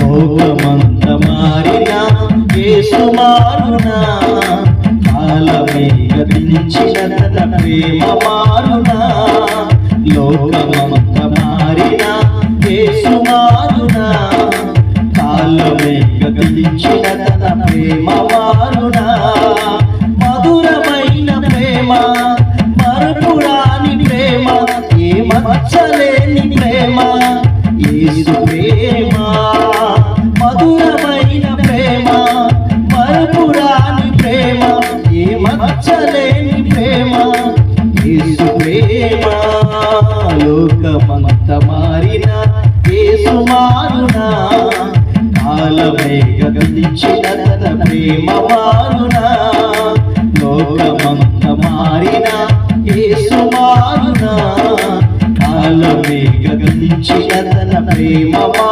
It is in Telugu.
లోకమంత మారిన యేసు మారునా కాలమే గతించిన తన ప్రేమ మారునా లోకమంత మారిన యేసు మారునా కాలమే గతించిన తన ప్రేమ మారునా మధురమైన ప్రేమ మరపురాని ప్రేమ ఏ మచ్చలేని ప్రేమ యేసు ప్రేమ. మార్చలేని ప్రేమ యేసు ప్రేమ. లోకమంత మారిన యేసు మారునా కాలమే గతించినంత ప్రేమ మారునా. లోకమంత మారిన యేసు మారునా కాలమే గతించినంత ప్రేమ మారునా